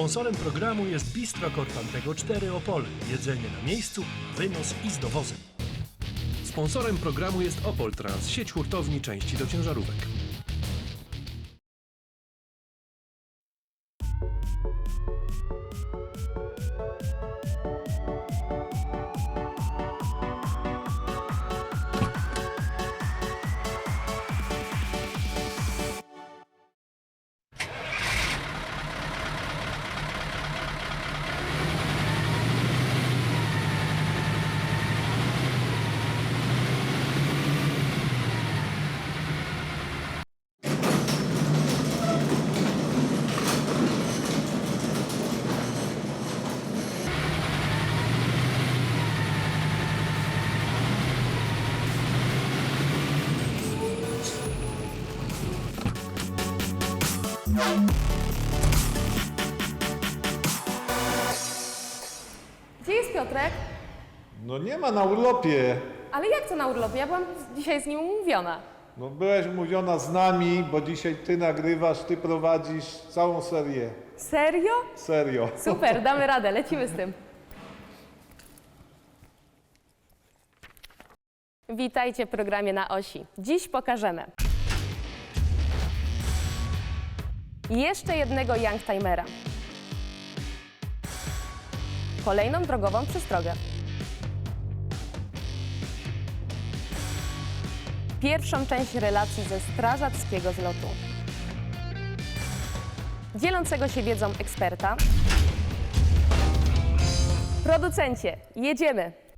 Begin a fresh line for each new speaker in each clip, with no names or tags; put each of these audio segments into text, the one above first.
Sponsorem programu jest Bistro Korfantego 4 Opole. Jedzenie na miejscu, wynos i z dowozem.
Sponsorem programu jest Opol Trans, sieć hurtowni części do ciężarówek.
No nie ma na urlopie.
Ale jak to na urlopie? Ja byłam dzisiaj z nim umówiona.
No byłeś mówiona z nami, bo dzisiaj ty nagrywasz, ty prowadzisz całą serię.
Serio?
Serio.
Super, damy radę, lecimy z tym. Witajcie w programie na osi. Dziś pokażemy jeszcze jednego Youngtimera, kolejną drogową przestrogę, pierwszą część relacji ze strażackiego zlotu, dzielącego się wiedzą eksperta, producencie, jedziemy!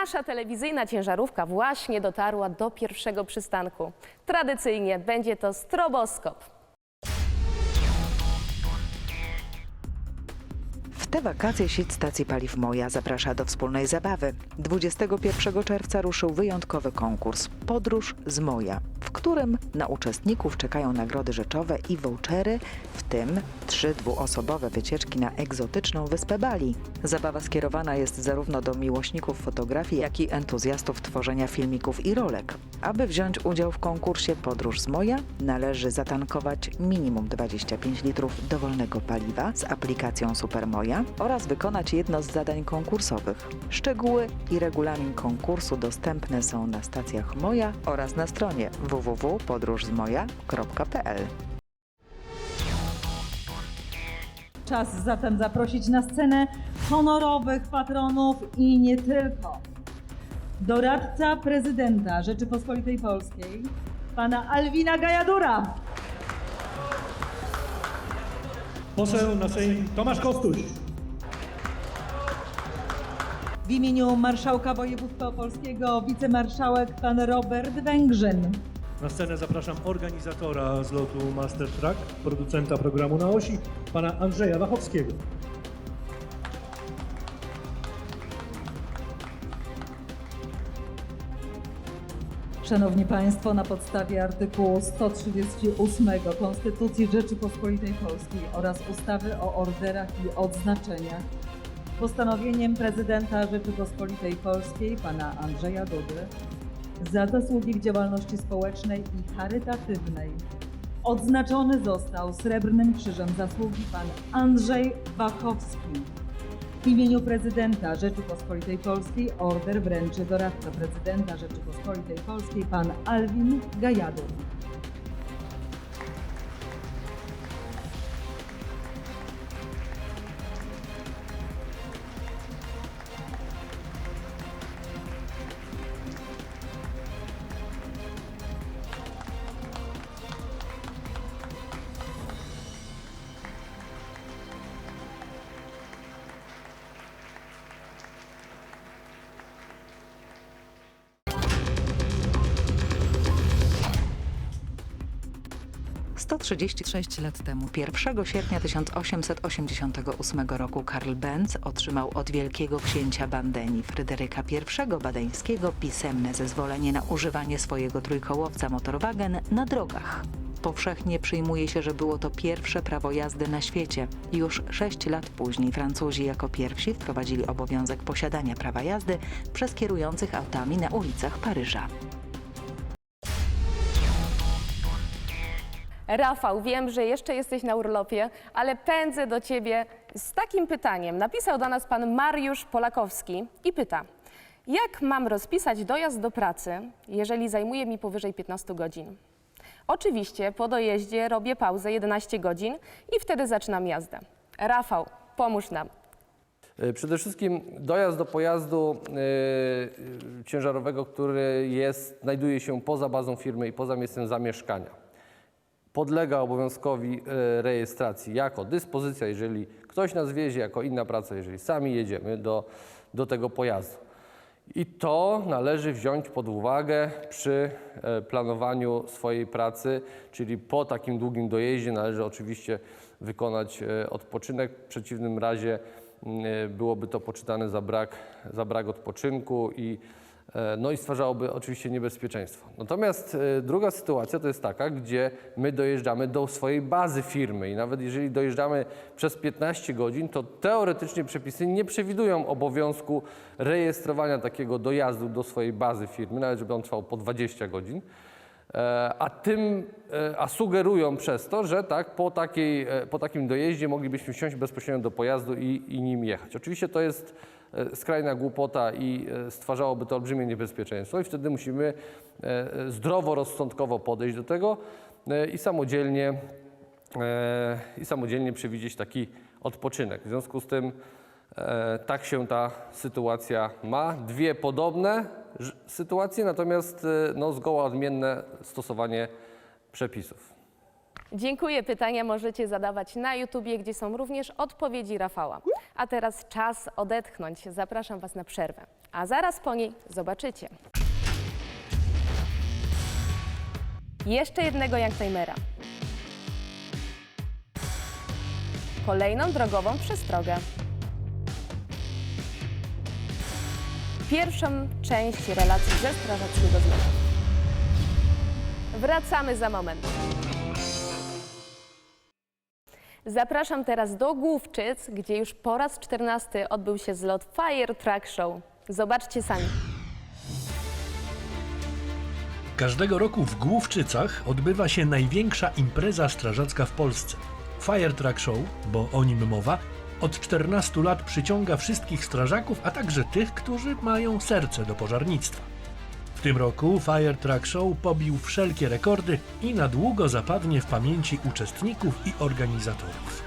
Nasza telewizyjna ciężarówka właśnie dotarła do pierwszego przystanku. Tradycyjnie będzie to stroboskop.
W te wakacje sieć stacji paliw Moja zaprasza do wspólnej zabawy. 21 czerwca ruszył wyjątkowy konkurs Podróż z Moja, w którym na uczestników czekają nagrody rzeczowe i vouchery, w tym trzy dwuosobowe wycieczki na egzotyczną wyspę Bali. Zabawa skierowana jest zarówno do miłośników fotografii, jak i entuzjastów tworzenia filmików i rolek. Aby wziąć udział w konkursie Podróż z Moja, należy zatankować minimum 25 litrów dowolnego paliwa z aplikacją Supermoja oraz wykonać jedno z zadań konkursowych. Szczegóły i regulamin konkursu dostępne są na stacjach Moja oraz na stronie www.podróżzmoja.pl.
Czas zatem zaprosić na scenę honorowych patronów i nie tylko. Doradca prezydenta Rzeczypospolitej Polskiej, pana Alwina Gajadura.
Poseł na Sejm Tomasz Kostuś.
W imieniu marszałka województwa opolskiego wicemarszałek pan Robert Węgrzyn.
Na scenę zapraszam organizatora zlotu Master Track, producenta programu na osi, pana Andrzeja Wachowskiego.
Szanowni Państwo, na podstawie artykułu 138 Konstytucji Rzeczypospolitej Polskiej oraz ustawy o orderach i odznaczeniach, postanowieniem prezydenta Rzeczypospolitej Polskiej, pana Andrzeja Dudy, za zasługi w działalności społecznej i charytatywnej odznaczony został Srebrnym Krzyżem Zasługi pan Andrzej Wachowski. W imieniu prezydenta Rzeczypospolitej Polskiej order wręczy doradca prezydenta Rzeczypospolitej Polskiej pan Alwin Gajadur.
136 lat temu, 1 sierpnia 1888 roku, Karl Benz otrzymał od wielkiego księcia Bandeni Fryderyka I Badeńskiego pisemne zezwolenie na używanie swojego trójkołowca motorwagen na drogach. Powszechnie przyjmuje się, że było to pierwsze prawo jazdy na świecie. Już sześć lat później Francuzi jako pierwsi wprowadzili obowiązek posiadania prawa jazdy przez kierujących autami na ulicach Paryża.
Rafał, wiem, że jeszcze jesteś na urlopie, ale pędzę do ciebie z takim pytaniem. Napisał do nas pan Mariusz Polakowski i pyta: Jak mam rozpisać dojazd do pracy, jeżeli zajmuje mi powyżej 15 godzin? Oczywiście po dojeździe robię pauzę 11 godzin i wtedy zaczynam jazdę. Rafał, pomóż nam.
E, Przede wszystkim dojazd do pojazdu e, ciężarowego, który jest, znajduje się poza bazą firmy i poza miejscem zamieszkania. Podlega obowiązkowi e, rejestracji jako dyspozycja, jeżeli ktoś nas wiezie, jako inna praca, jeżeli sami jedziemy do, do tego pojazdu. I to należy wziąć pod uwagę przy e, planowaniu swojej pracy, czyli po takim długim dojeździe należy oczywiście wykonać e, odpoczynek. W przeciwnym razie mm, byłoby to poczytane za brak, za brak odpoczynku i, no i stwarzałoby oczywiście niebezpieczeństwo. Natomiast e, druga sytuacja to jest taka, gdzie my dojeżdżamy do swojej bazy firmy i nawet jeżeli dojeżdżamy przez 15 godzin, to teoretycznie przepisy nie przewidują obowiązku rejestrowania takiego dojazdu do swojej bazy firmy, nawet żeby on trwał po 20 godzin. E, A tym, e, a sugerują przez to, że tak, po, takiej, e, po takim dojeździe moglibyśmy wsiąść bezpośrednio do pojazdu i, i nim jechać. Oczywiście to jest e, skrajna głupota i e, stwarzałoby to olbrzymie niebezpieczeństwo i wtedy musimy e, e, zdroworozsądkowo podejść do tego e, i samodzielnie, e, i samodzielnie przewidzieć taki odpoczynek. W związku z tym e, tak się ta sytuacja ma. Dwie podobne sytuacje, natomiast e, no, zgoła odmienne stosowanie przepisów.
Dziękuję. Pytania możecie zadawać na YouTubie, gdzie są również odpowiedzi Rafała. A teraz czas odetchnąć. Zapraszam Was na przerwę. A zaraz po niej zobaczycie. Jeszcze jednego Youngtimera. Kolejną drogową przestrogę. Pierwszą część relacji ze strażackiego zlotu. Wracamy za moment. Zapraszam teraz do Główczyc, gdzie już po raz 14 odbył się zlot Fire Truck Show. Zobaczcie sami.
Każdego roku w Główczycach odbywa się największa impreza strażacka w Polsce. Fire Truck Show, bo o nim mowa, od 14 lat przyciąga wszystkich strażaków, a także tych, którzy mają serce do pożarnictwa. W tym roku Fire Truck Show pobił wszelkie rekordy i na długo zapadnie w pamięci uczestników i organizatorów.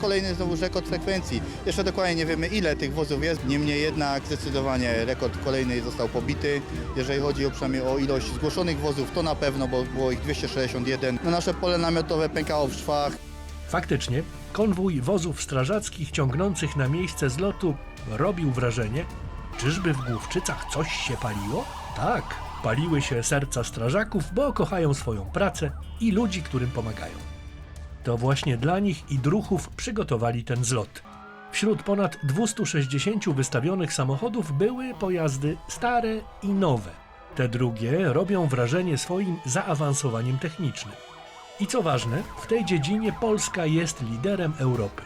Kolejny znowu rekord frekwencji. Jeszcze dokładnie nie wiemy ile tych wozów jest, niemniej jednak zdecydowanie rekord kolejny został pobity. Jeżeli chodzi o przynajmniej o ilość zgłoszonych wozów, to na pewno, bo było ich 261. No nasze pole namiotowe pękało w szwach.
Faktycznie, konwój wozów strażackich ciągnących na miejsce zlotu robił wrażenie, czyżby w Główczycach coś się paliło? Tak, paliły się serca strażaków, bo kochają swoją pracę i ludzi, którym pomagają. To właśnie dla nich i druhów przygotowali ten zlot. Wśród ponad 260 wystawionych samochodów były pojazdy stare i nowe. Te drugie robią wrażenie swoim zaawansowaniem technicznym. I co ważne, w tej dziedzinie Polska jest liderem Europy.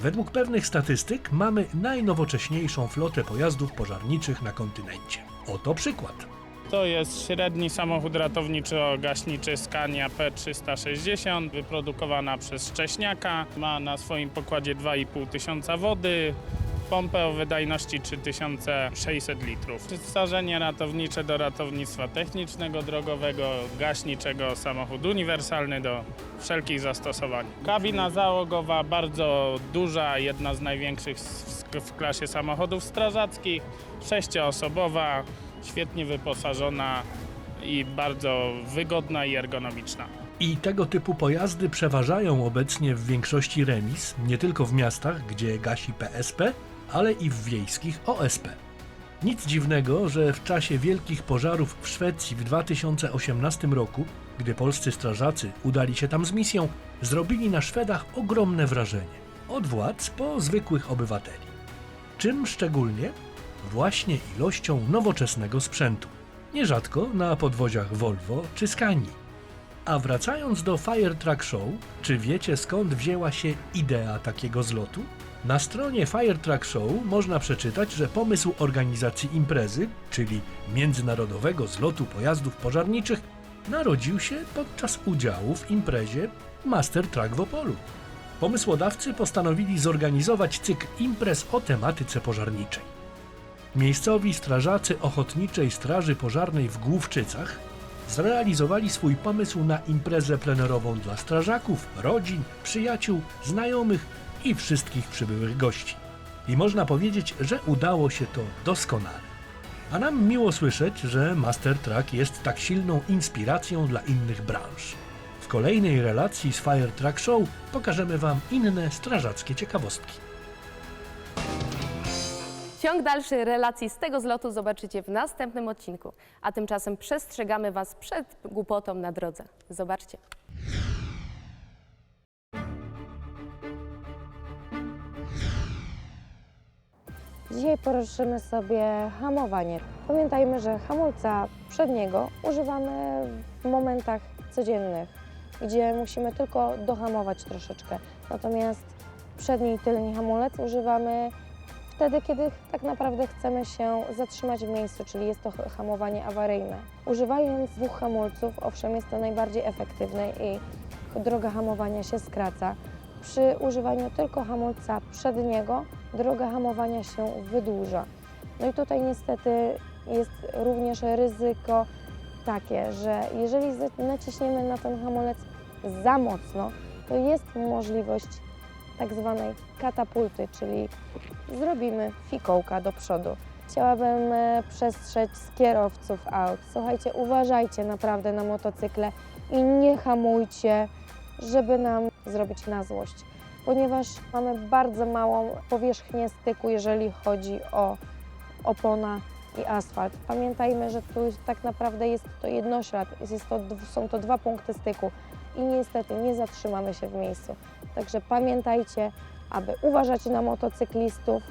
Według pewnych statystyk mamy najnowocześniejszą flotę pojazdów pożarniczych na kontynencie. Oto przykład.
To jest średni samochód ratowniczo-gaśniczy Scania P360, wyprodukowana przez Szcześniaka. Ma na swoim pokładzie 2,5 tysiąca wody, pompę o wydajności 3600 litrów. Wyposażenie ratownicze do ratownictwa technicznego, drogowego, gaśniczego, samochód uniwersalny do wszelkich zastosowań. Kabina załogowa bardzo duża, jedna z największych w klasie samochodów strażackich, sześcioosobowa, świetnie wyposażona i bardzo wygodna i ergonomiczna.
I tego typu pojazdy przeważają obecnie w większości remis, nie tylko w miastach, gdzie gasi PSP, ale i w wiejskich OSP. Nic dziwnego, że w czasie wielkich pożarów w Szwecji w 2018 roku, gdy polscy strażacy udali się tam z misją, zrobili na Szwedach ogromne wrażenie. Od władz po zwykłych obywateli. Czym szczególnie? Właśnie ilością nowoczesnego sprzętu. Nierzadko na podwoziach Volvo czy Scanii. A wracając do Fire Truck Show, czy wiecie skąd wzięła się idea takiego zlotu? Na stronie Fire Truck Show można przeczytać, że pomysł organizacji imprezy, czyli międzynarodowego zlotu pojazdów pożarniczych, narodził się podczas udziału w imprezie Master Truck w Opolu. Pomysłodawcy postanowili zorganizować cykl imprez o tematyce pożarniczej. Miejscowi strażacy Ochotniczej Straży Pożarnej w Główczycach zrealizowali swój pomysł na imprezę plenerową dla strażaków, rodzin, przyjaciół, znajomych i wszystkich przybyłych gości. I można powiedzieć, że udało się to doskonale. A nam miło słyszeć, że Master Truck jest tak silną inspiracją dla innych branż. W kolejnej relacji z Fire Truck Show pokażemy Wam inne strażackie ciekawostki.
Ciąg dalszy relacji z tego zlotu zobaczycie w następnym odcinku. A tymczasem przestrzegamy Was przed głupotą na drodze. Zobaczcie.
Dzisiaj poruszymy sobie hamowanie. Pamiętajmy, że hamulca przedniego używamy w momentach codziennych, gdzie musimy tylko dohamować troszeczkę. Natomiast przedni i tylni hamulec używamy wtedy, kiedy tak naprawdę chcemy się zatrzymać w miejscu, czyli jest to hamowanie awaryjne. Używając dwóch hamulców, owszem, jest to najbardziej efektywne i droga hamowania się skraca. Przy używaniu tylko hamulca przedniego droga hamowania się wydłuża. No i tutaj niestety jest również ryzyko takie, że jeżeli naciśniemy na ten hamulec za mocno, to jest możliwość tak zwanej katapulty, czyli zrobimy fikołka do przodu. Chciałabym e, przestrzec kierowców aut. Słuchajcie, uważajcie naprawdę na motocykle i nie hamujcie, żeby nam zrobić na złość, ponieważ mamy bardzo małą powierzchnię styku, jeżeli chodzi o opona i asfalt. Pamiętajmy, że tu tak naprawdę jest to jednoślad, jest to, są to dwa punkty styku i niestety nie zatrzymamy się w miejscu. Także pamiętajcie, aby uważać na motocyklistów,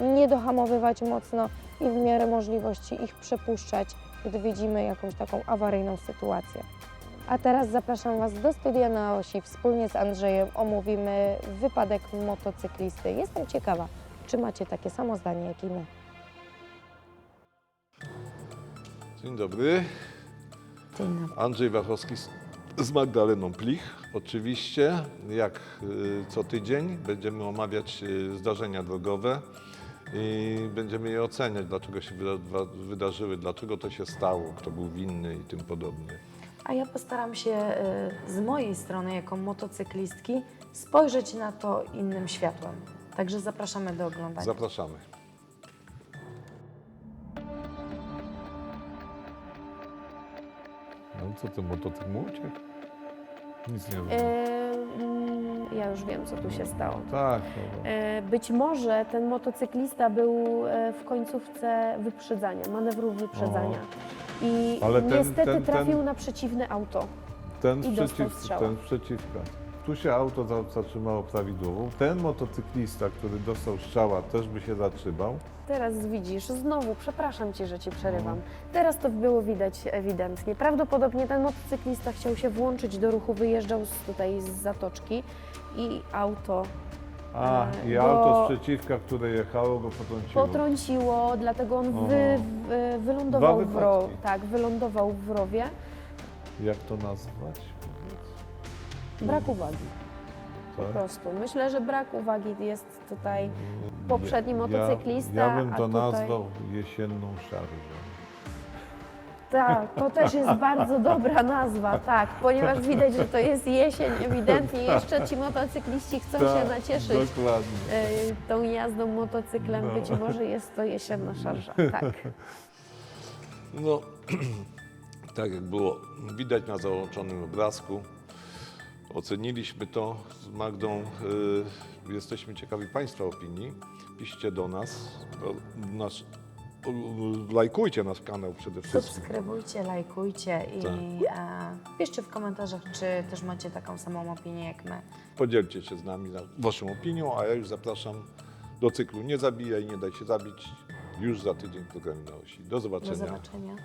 nie dohamowywać mocno i w miarę możliwości ich przepuszczać, gdy widzimy jakąś taką awaryjną sytuację. A teraz zapraszam Was do studia na osi. Wspólnie z Andrzejem omówimy wypadek motocyklisty. Jestem ciekawa, czy macie takie samo zdanie jak i my.
Dzień dobry.
Dzień dobry.
Andrzej Wachowski z- z Magdaleną Plich. Oczywiście, jak y, co tydzień, będziemy omawiać y, zdarzenia drogowe i będziemy je oceniać, dlaczego się wyda- wa- wydarzyły, dlaczego to się stało, kto był winny i tym podobnie.
A ja postaram się y, z mojej strony, jako motocyklistki, spojrzeć na to innym światłem. Także zapraszamy do oglądania.
Zapraszamy. No co, ten motocykl mu uciekł? Nic nie wiem.
Yy, ja już wiem, co tu się stało.
Tak,
E, Być może ten motocyklista był e, w końcówce wyprzedzania, manewru wyprzedzania. I
Ale ten-
niestety
ten- ten-
trafił na przeciwny auto.
Ten
I dostał
przeciw,
strzała.
ten przeciwka. Tu się auto za- zatrzymało prawidłowo. Ten motocyklista, który dostał strzała, też by się zatrzymał.
Teraz widzisz, znowu, przepraszam cię, że ci przerywam.
No.
Teraz to było widać ewidentnie. Prawdopodobnie ten motocyklista chciał się włączyć do ruchu, wyjeżdżał z, tutaj z zatoczki i auto
A,
E,
i
bo-
auto z przeciwka, które jechało, go potrąciło.
potrąciło, dlatego on wy, wy, wylądował,
Dwa
w ro, tak, wylądował w rowie.
Jak to nazwać?
Brak uwagi. Po
Tak?
prostu. Myślę, że brak uwagi jest tutaj. poprzedni
Ja-
motocyklista,
Ja, ja bym
a
to
tutaj-
nazwał jesienną szarżą.
Tak, to też jest bardzo dobra nazwa, tak, ponieważ widać, że to jest jesień, ewidentnie jeszcze ci motocykliści chcą się
Tak,
nacieszyć
Dokładnie.
y, tą jazdą motocyklem.
No.
Być może jest to jesienna szarża, tak.
No, tak jak było widać na załączonym obrazku, oceniliśmy to z Magdą. y, jesteśmy ciekawi Państwa opinii. Piszcie do nas. To nasz u- lajkujcie nasz kanał przede wszystkim.
Subskrybujcie, lajkujcie i
Tak.
e, piszcie w komentarzach, czy też macie taką samą opinię jak my.
Podzielcie się z nami na- waszą opinią, a ja już zapraszam do cyklu Nie zabijaj, nie daj się zabić. Już za tydzień w programie na osi. Do
Do
zobaczenia.
zobaczenia.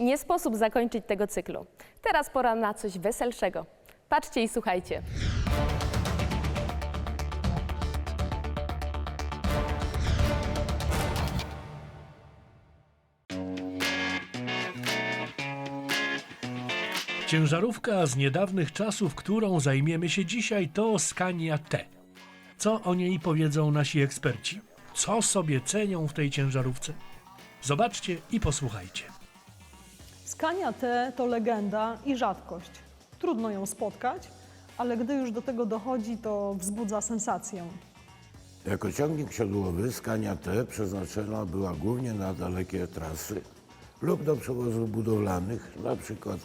Nie sposób zakończyć tego cyklu. Teraz pora na coś weselszego. Patrzcie i słuchajcie.
Ciężarówka z niedawnych czasów, którą zajmiemy się dzisiaj, to Scania T. Co o niej powiedzą nasi eksperci? Co sobie cenią w tej ciężarówce? Zobaczcie i posłuchajcie.
Skania T to legenda i rzadkość. Trudno ją spotkać, ale gdy już do tego dochodzi, to wzbudza sensację.
Jako ciągnik siodłowy Skania T przeznaczona była głównie na dalekie trasy lub do przewozów budowlanych, na przykład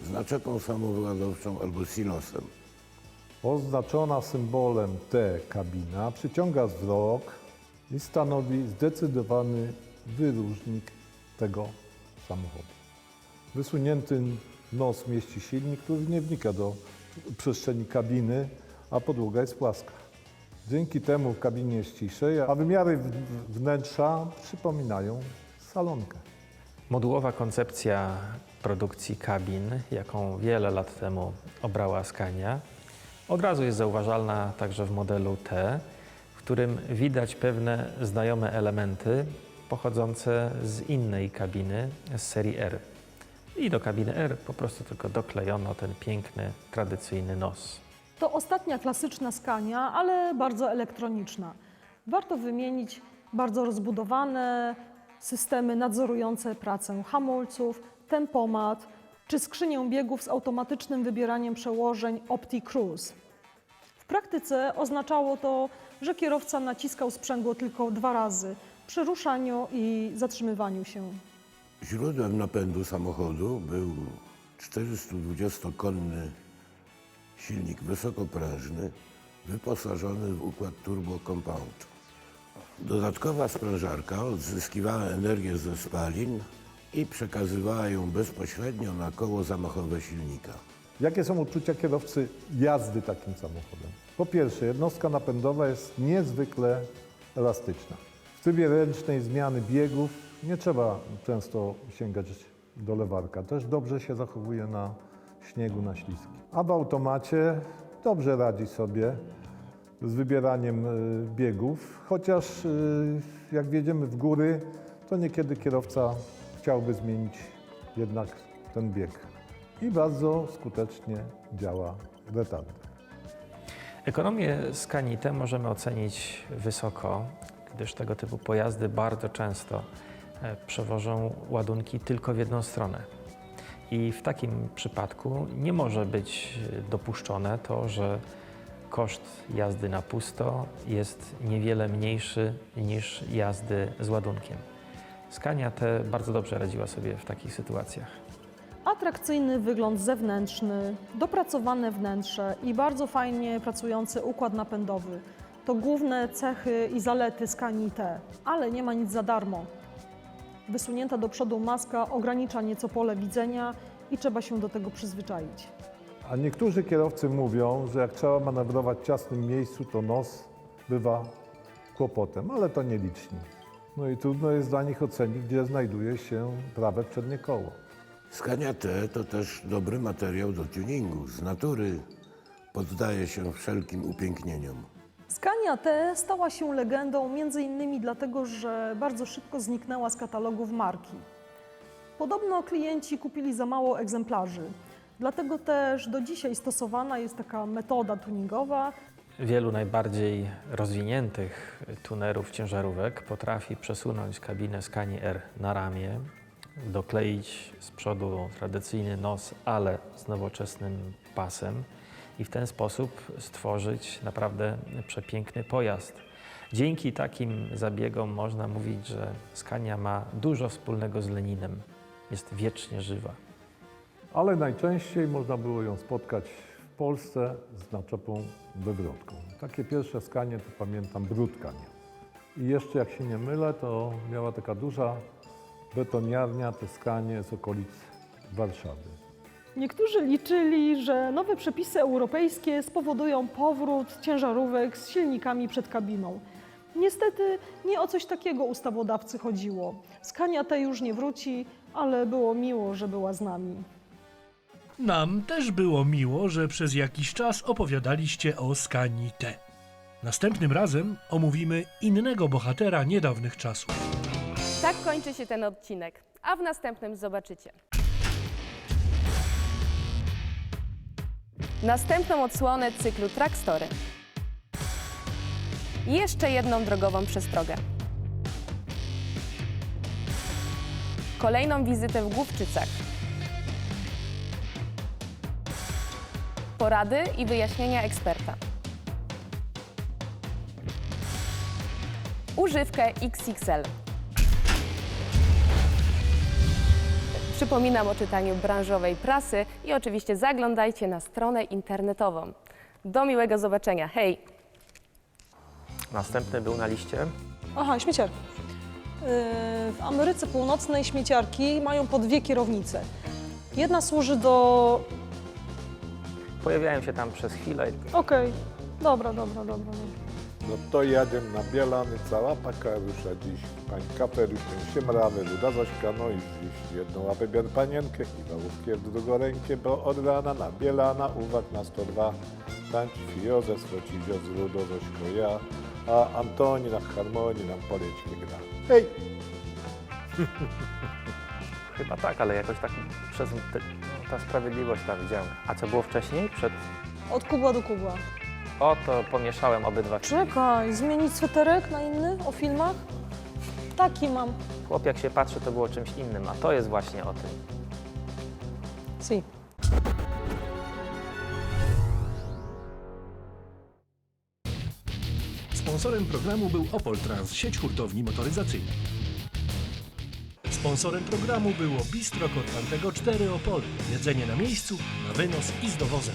z naczepą samowyładowczą albo silosem.
Oznaczona symbolem T kabina przyciąga wzrok i stanowi zdecydowany wyróżnik tego samochodu. Wysunięty nos mieści silnik, który nie wnika do przestrzeni kabiny, a podłoga jest płaska. Dzięki temu w kabinie jest ciszej, a wymiary wnętrza przypominają salonkę.
Modułowa koncepcja produkcji kabin, jaką wiele lat temu obrała Scania, od razu jest zauważalna także w modelu T, w którym widać pewne znajome elementy pochodzące z innej kabiny z serii R. I do kabiny R po prostu tylko doklejono ten piękny, tradycyjny nos.
To ostatnia klasyczna Skania, ale bardzo elektroniczna. Warto wymienić bardzo rozbudowane systemy nadzorujące pracę hamulców, tempomat czy skrzynię biegów z automatycznym wybieraniem przełożeń OptiCruise. W praktyce oznaczało to, że kierowca naciskał sprzęgło tylko dwa razy przy ruszaniu i zatrzymywaniu się.
Źródłem napędu samochodu był 420-konny silnik wysokoprężny wyposażony w układ turbo compound. Dodatkowa sprężarka odzyskiwała energię ze spalin i przekazywała ją bezpośrednio na koło zamachowe silnika.
Jakie są uczucia kierowcy jazdy takim samochodem? Po pierwsze, jednostka napędowa jest niezwykle elastyczna. W trybie ręcznej zmiany biegów nie trzeba często sięgać do lewarka. Też dobrze się zachowuje na śniegu, na śliskim. A w automacie dobrze radzi sobie z wybieraniem y, biegów, chociaż y, jak wjedziemy w góry, to niekiedy kierowca chciałby zmienić jednak ten bieg. I bardzo skutecznie działa retard.
Ekonomię Scanii T możemy ocenić wysoko, gdyż tego typu pojazdy bardzo często e, przewożą ładunki tylko w jedną stronę. I w takim przypadku nie może być e, dopuszczone to, że koszt jazdy na pusto jest niewiele mniejszy niż jazdy z ładunkiem. Scania T bardzo dobrze radziła sobie w takich sytuacjach.
Atrakcyjny wygląd zewnętrzny, dopracowane wnętrze i bardzo fajnie pracujący układ napędowy to główne cechy i zalety Scanii T, ale nie ma nic za darmo. Wysunięta do przodu maska ogranicza nieco pole widzenia i trzeba się do tego przyzwyczaić.
A niektórzy kierowcy mówią, że jak trzeba manewrować w ciasnym miejscu, to nos bywa kłopotem, ale to nieliczni. No i trudno jest dla nich ocenić, gdzie znajduje się prawe przednie koło.
Skania T to też dobry materiał do tuningu. Z natury poddaje się wszelkim upięknieniom.
Scania T stała się legendą m.in. dlatego, że bardzo szybko zniknęła z katalogów marki. Podobno klienci kupili za mało egzemplarzy. Dlatego też do dzisiaj stosowana jest taka metoda tuningowa.
Wielu najbardziej rozwiniętych tunerów ciężarówek potrafi przesunąć kabinę Scanii R na ramię, dokleić z przodu tradycyjny nos, ale z nowoczesnym pasem i w ten sposób stworzyć naprawdę przepiękny pojazd. Dzięki takim zabiegom można mówić, że Scania ma dużo wspólnego z Leninem. Jest wiecznie żywa.
Ale najczęściej można było ją spotkać Polsce z naczepą wywrotką. Takie pierwsze skanie to pamiętam Brudkanie. I jeszcze, jak się nie mylę, to miała taka duża betoniarnia, Teskanie z okolic Warszawy.
Niektórzy liczyli, że nowe przepisy europejskie spowodują powrót ciężarówek z silnikami przed kabiną. Niestety nie o coś takiego ustawodawcy chodziło. Skania tej już nie wróci, ale było miło, że była z nami.
Nam też było miło, że przez jakiś czas opowiadaliście o Skanii T. Następnym razem omówimy innego bohatera niedawnych czasów.
Tak kończy się ten odcinek, a w następnym zobaczycie. Następną odsłonę cyklu Trackstory. Jeszcze jedną drogową przestrogę. Kolejną wizytę w Główczycach. Porady i wyjaśnienia eksperta. Używkę XXL. Przypominam o czytaniu branżowej prasy i oczywiście zaglądajcie na stronę internetową. Do miłego zobaczenia. Hej!
Następny był na liście
Aha, śmieciarki. Yy, W Ameryce Północnej śmieciarki mają po dwie kierownice. Jedna służy do...
Pojawiają się tam przez chwilę.
Okej, dobra, dobra, dobra. dobra.
No to jadziemy na Bielany, cała paka rusza dziś. Pań kapelusz, ten siemrawy, luda Zośka, no i dziś jedną łapę bier panienkę, kiwałówkę w drugą rękę, bo od rana na Bielana, uwag na 102, tańcz fiozę, swocizio z ludo Zośko ja, a Antoni na harmonii nam poleczkę gra. Hej!
Chyba tak, ale jakoś tak przez te, ta sprawiedliwość tam widziałem. A co było wcześniej? Przed...
Od kubła do kubła.
O, to pomieszałem obydwa filmy.
Czekaj, zmienić sweterek na inny o filmach? Taki mam.
Chłop jak się patrzy, to było czymś innym, a to jest właśnie o tym.
Si.
Sponsorem programu był Opol Trans, sieć hurtowni motoryzacyjnych. Sponsorem programu było Bistro Korfantego 4 Opole. Jedzenie na miejscu, na wynos i z dowozem.